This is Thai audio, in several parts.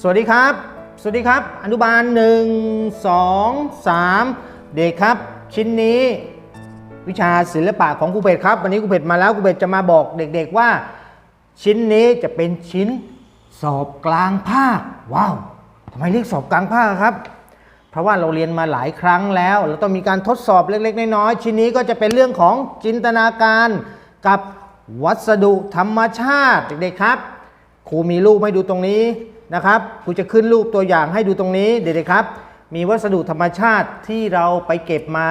สวัสดีครับ สวัสดีครับ อนุบาล 1 2 3 เด็กครับ ชิ้นนี้ วิชาศิลปะของครูเป็ดครับ วันนี้ครูเป็ดมาแล้วครูเป็ดจะมาบอกเด็กๆว่า ชิ้นนี้จะเป็นชิ้นสอบกลางภาค ว้าวทำไมเรียกสอบกลางภาคครับ เพราะว่าเราเรียนมาหลายครั้งแล้ว เราต้องมีการทดสอบเล็กๆน้อยๆชิ้นนี้ก็จะเป็นเรื่องของจินตนาการกับวัสดุธรรมชาติเด็กๆครับ ครูมีรูปให้ดูตรงนี้ นะครับครูจะขึ้นรูปตัวอย่างให้ดูตรงนี้เด็กๆครับ มีวัสดุธรรมชาติที่เราไปเก็บมา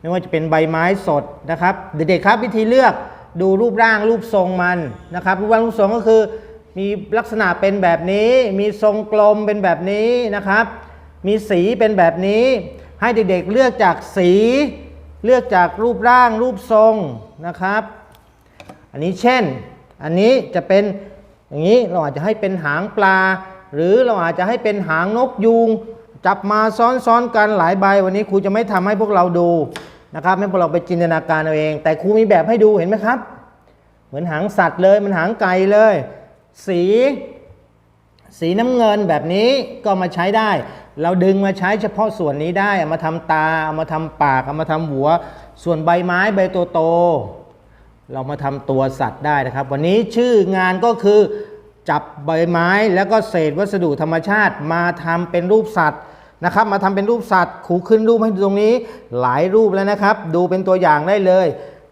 ไม่ว่าจะเป็นใบไม้สดนะครับ เด็กๆครับวิธีเลือกดูรูปร่างรูปทรงมันนะครับรูปร่างรูปทรงก็คือ มีลักษณะเป็นแบบนี้ มีทรงกลมเป็นแบบนี้นะครับ มีสีเป็นแบบนี้ ให้เด็กๆเลือกจากสี เลือกจากรูปร่างรูปทรงนะครับ อันนี้เช่น อันนี้จะเป็น อย่างนี้เราอาจจะให้เป็นหางปลา หรือเราอาจจะให้เป็นหางนกยูงจับมาซ้อนๆกันหลายใบ วันนี้ครูจะไม่ทำให้พวกเราดูนะครับให้พวกเราไปจินตนาการเอาเอง แต่ครูมีแบบให้ดูเห็นไหมครับ เหมือนหางสัตว์เลยมันหางไก่เลย สี สีน้ำเงินแบบนี้ก็มาใช้ได้ เราดึงมาใช้เฉพาะส่วนนี้ได้เอามาทำตาเอามาทำปากเอามาทำหัว ส่วนใบไม้ใบโตๆ เรามาทำตัวสัตว์ได้นะครับ วันนี้ชื่องานก็คือจับใบไม้แล้วก็เศษวัสดุธรรมชาติ มาทำเป็นรูปสัตว์นะครับ มาทำเป็นรูปสัตว์ครูขึ้นรูปให้ดูตรงนี้หลายรูปแล้วนะครับ ดูเป็นตัวอย่างได้เลย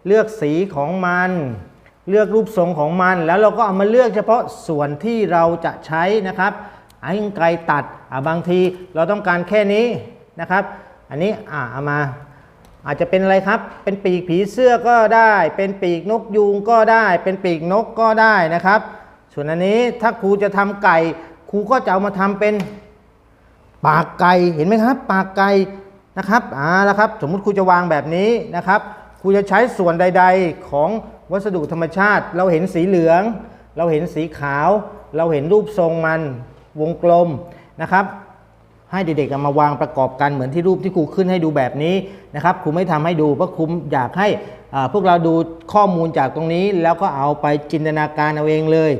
เลือกสีของมัน เลือกรูปทรงของมัน แล้วเราก็เอามาเลือกเฉพาะส่วนที่เราจะใช้นะครับไอ้ไกรตัดอะบางทีเราต้องการแค่นี้นะครับ อันนี้อะเอามา อาจจะเป็นอะไรครับ เป็นปีกผีเสื้อก็ได้ เป็นปีกนกยูงก็ได้ เป็นปีกนกก็ได้นะครับ ส่วนอันนี้ถ้าครูจะทำไก่ครูก็จะเอามาทำเป็นปากไก่เห็นไหมครับ ปากไก่นะครับอ่าแล้วครับ สมมุติครูจะวางแบบนี้นะครับครูจะใช้ส่วนใด ๆ ของวัสดุธรรมชาติ เราเห็นสีเหลือง เราเห็นสีขาว เราเห็นรูปทรงมันวงกลมนะครับ ให้เด็กๆมาวางประกอบกันเหมือนที่รูปที่ครูขึ้นให้ดูแบบนี้นะครับครูไม่ทำให้ดูเพราะครูอยากให้พวกเราดูข้อมูลจากตรงนี้ แล้วก็เอาไปจินตนาการเอาเองเลย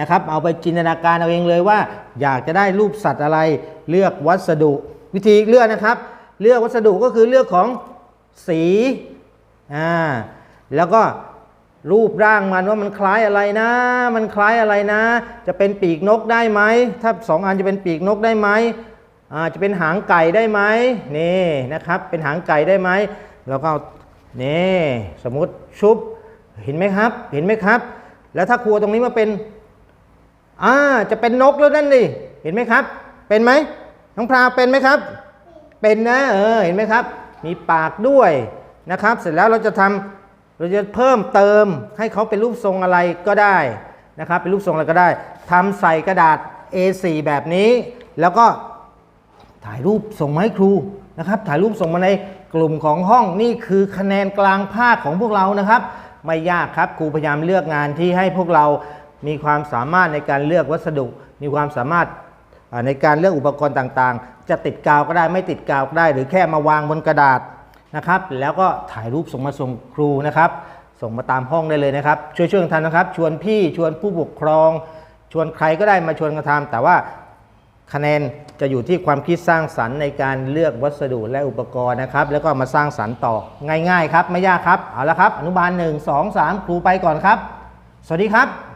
นะครับ เอาไปจินตนาการเอาเองเลยว่า อยากจะได้รูปสัตว์อะไรเลือกวัสดุ วิธีเลือกนะครับ เลือกวัสดุก็คือเลือกของสีอ่าแล้วก็รูปร่างมันว่ามันคล้ายอะไรนะ มันคล้ายอะไรนะ จะเป็นปีกนกได้ไหมถ้าสองอันจะเป็นปีกนกได้ไหม จะเป็นหางไก่ได้ไหมนี่นะครับ เป็นหางไก่ได้ไหมแล้วก็เอานี่สมมติชุบเห็นไหมครับ เห็นไหมครับ แล้วถ้าครัวตรงนี้มาเป็นอ่าจะเป็นนกแล้วนั่นดิเห็นไหมครับ เป็นไหมน้องพราวเป็นไหมครับ เป็นนะเออเห็นไหมครับ มีปากด้วยนะครับ เสร็จแล้วเราจะทำเราจะเพิ่มเติมให้เขาเป็นรูปทรงอะไรก็ได้นะครับ เป็นรูปทรงอะไรก็ได้ทำใส่กระดาษ A4 แบบนี้ แล้วก็ ถ่ายรูปส่งมาให้ครูนะครับ ถ่ายรูปส่งมาในกลุ่มของห้องนี่คือคะแนนกลางภาคของพวกเรานะครับ ไม่ยากครับครูพยายามเลือกงานที่ให้พวกเรามีความสามารถในการเลือกวัสดุ มีความสามารถในการเลือกอุปกรณ์ต่างๆ จะติดกาวก็ได้ไม่ติดกาวก็ได้ หรือแค่มาวางบนกระดาษนะครับ แล้วก็ถ่ายรูปส่งมาส่งครูนะครับ ส่งมาตามห้องได้เลยนะครับ ช่วยช่วยกันทำนะครับ ชวนพี่ชวนผู้ปกครอง ชวนใครก็ได้มาชวนกันทำแต่ว่า คะแนนจะอยู่ที่ความคิดสร้างสรรค์ในการเลือกวัสดุและอุปกรณ์นะครับ แล้วก็มาสร้างสรรค์ต่อง่าย ๆ ครับ ไม่ยากครับ เอาละครับ อนุบาล 1 2 3 ครูไปก่อนครับ สวัสดีครับ